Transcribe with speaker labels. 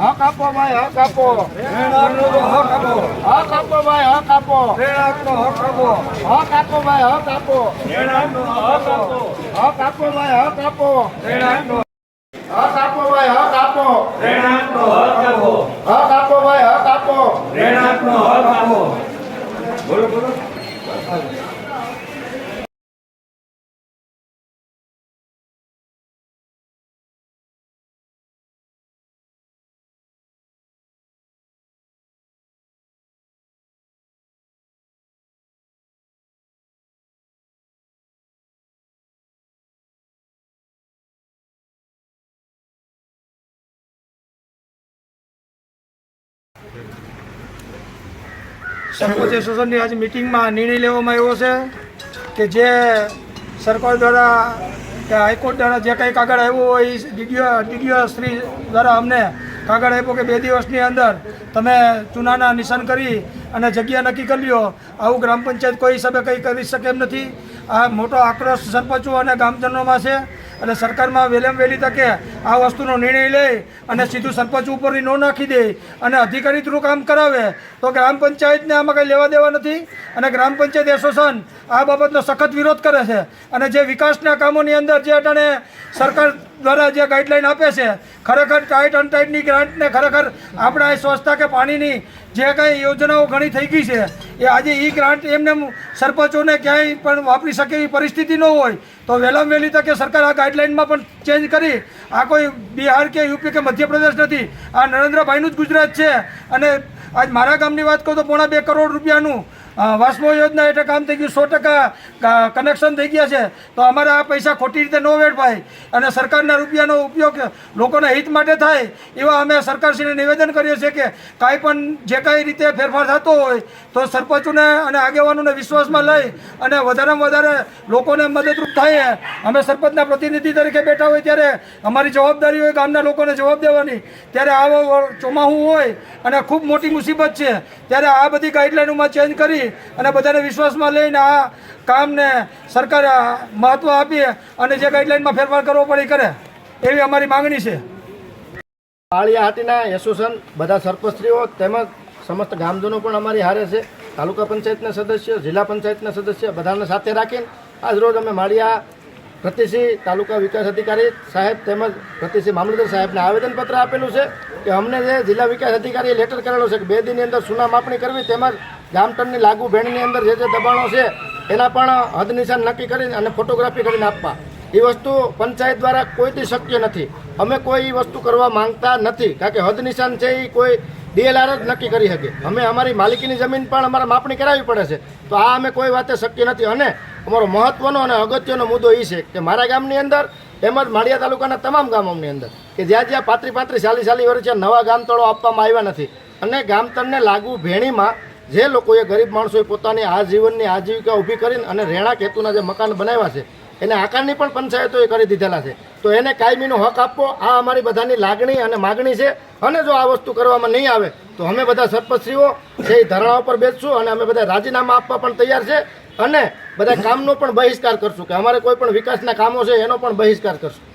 Speaker 1: હક આપો ભાઈ હક આપો
Speaker 2: હક આપો
Speaker 1: હક આપો ભાઈ હક આપો
Speaker 2: હક આપો
Speaker 1: હક આપો ભાઈ હક આપો
Speaker 2: હક આપો
Speaker 1: ભાઈ હક આપો હક આપો ભાઈ હક આપો
Speaker 2: હક આપો
Speaker 1: હક આપો ભાઈ હક આપો
Speaker 2: રહેણાંકનો હક આપો બોલો બોલો
Speaker 3: સરપંચ એસોસિએશનની આજે મિટિંગમાં નિર્ણય લેવામાં આવ્યો છે કે જે સરકાર દ્વારા કે હાઈકોર્ટ દ્વારા જે કંઈ કાગળ આવ્યો હોય એ ડીડીઓ ડીડીઓ શ્રી દ્વારા અમને કાગળ આપ્યો કે બે દિવસની અંદર તમે ચૂનાના નિશાન કરી અને જગ્યા નક્કી કરી લ્યો. આવું ગ્રામ પંચાયત કોઈ હિસાબે કંઈ કરી શકે એમ નથી. આ મોટો આક્રોશ સરપંચો અને ગામજનોમાં છે. અને સરકારમાં વહેલેમ વહેલી તકે આ વસ્તુનો નિર્ણય લે અને સીધું સરપંચ ઉપરની નો નાખી દે અને અધિકારી થ્રુ કામ કરાવે, તો ગ્રામ પંચાયતને આમાં કંઈ લેવા દેવા નથી. અને ગ્રામ પંચાયત એસોસિએશન આ બાબતનો સખત વિરોધ કરે છે. અને જે વિકાસના કામોની અંદર જે અટાણે સરકાર દ્વારા જે ગાઈડલાઈન આપે છે, ખરેખર ટાઈટ અનટાઈટની ગ્રાન્ટને ખરેખર આપણા સ્વચ્છતા કે પાણીની જે કંઈ યોજનાઓ ઘણી થઈ ગઈ છે, એ આજે એ ગ્રાન્ટ એમને સરપંચોને ક્યાંય પણ વાપરી શકે એવી પરિસ્થિતિ ન હોય, તો વહેલામાં વહેલી તકે સરકાર આ ગાઈડલાઇનમાં પણ ચેન્જ કરી. આ કોઈ બિહાર કે યુપી કે મધ્યપ્રદેશ નથી, આ નરેન્દ્રભાઈનું જ ગુજરાત છે. અને આજ મારા ગામની વાત કરું તો પોણા બે કરોડ રૂપિયાનું વાસ્મો યોજના હેઠળ કામ થઈ ગયું, સો ટકા કનેક્શન થઈ ગયા છે. તો અમારે આ પૈસા ખોટી રીતે ન વેડફાય અને સરકારના રૂપિયાનો ઉપયોગ લોકોના હિત માટે થાય, એવા અમે સરકારશ્રીને નિવેદન કરીએ છીએ કે કાંઈ પણ જે કાંઈ રીતે ફેરફાર થતો હોય, તો સરપંચોને અને આગેવાનોને વિશ્વાસમાં લઈ અને વધારેમાં વધારે લોકોને મદદરૂપ થાય. અમે સરપંચના પ્રતિનિધિ તરીકે બેઠા હોય ત્યારે અમારી જવાબદારી હોય ગામના લોકોને જવાબ દેવાની. ત્યારે આવો ચોમાહું હોય અને ખૂબ મોટી મુસીબત છે, ત્યારે આ બધી ગાઈડલાઈનોમાં ચેન્જ કરી અને બધાને વિશ્વાસમાં લઈને આ કામને સરકાર મહત્ત્વ આપીએ અને જે ગાઈડલાઈનમાં ફેરફાર કરવો પડે કરે. એવી અમારી માંગણી છે.
Speaker 1: પાળિયા હાટીના એસોસિએશન, બધા સરપંચશ્રીઓ તેમજ સમસ્ત ગામજનો પણ અમારી હારે છે. તાલુકા પંચાયતના સદસ્ય, જિલ્લા પંચાયતના સદસ્ય બધાને સાથે રાખીને આજ રોજ અમે માળિયા પ્રતિસિંહ તાલુકા વિકાસ અધિકારી સાહેબ તેમજ પ્રતિસિંહ મામલતદાર સાહેબને આવેદનપત્ર આપેલું છે કે અમને જે જિલ્લા વિકાસ અધિકારીએ લેટર કરેલો છે કે બે દિનની અંદર સુના માપણી કરવી તેમજ ગામટનની લાગુ ભેણની અંદર જે જે દબાણો છે, એના પણ હદ નિશાન નક્કી કરીને અને ફોટોગ્રાફી કરીને આપવા. એ વસ્તુ પંચાયત દ્વારા કોઈથી શક્ય નથી. અમે કોઈ એ વસ્તુ કરવા માંગતા નથી, કારણ કે હદ નિશાન છે એ કોઈ ડીએલઆર જ નક્કી કરી શકે. અમે અમારી માલિકીની જમીન પણ અમારે માપણી કરાવવી પડે છે. તો આ અમે કોઈ વાતે શક્ય નથી. અને અમારો મહત્વનો અને અગત્યનો મુદ્દો એ છે કે મારા ગામની અંદર તેમજ માળિયા તાલુકાના તમામ ગામોની અંદર કે જ્યાં જ્યાં પાંત્રી પાંત્રી ચાલી ચાલી વર્ષે નવા ગામતળો આપવામાં આવ્યા નથી. અને ગામતળને લાગુ ભેણીમાં જે લોકોએ ગરીબ માણસોએ પોતાની આજીવનની આજીવિકા ઊભી કરીને અને રહેણાંક હેતુના જે મકાન બનાવ્યા છે, એને આકારની પણ પંચાયતોએ કરી દીધેલા છે. તો એને કાયમીનો હક આપવો, આ અમારી બધાની લાગણી અને માગણી છે. અને જો આ વસ્તુ કરવામાં નહીં આવે, તો અમે બધા સરપંચશ્રીઓ છે એ ધરણા ઉપર બેસશું અને અમે બધા રાજીનામા આપવા પણ તૈયાર છે. અને બધા કામનો પણ બહિષ્કાર કરશું, કે અમારે કોઈ પણ વિકાસના કામો છે, એનો પણ બહિષ્કાર કરશું.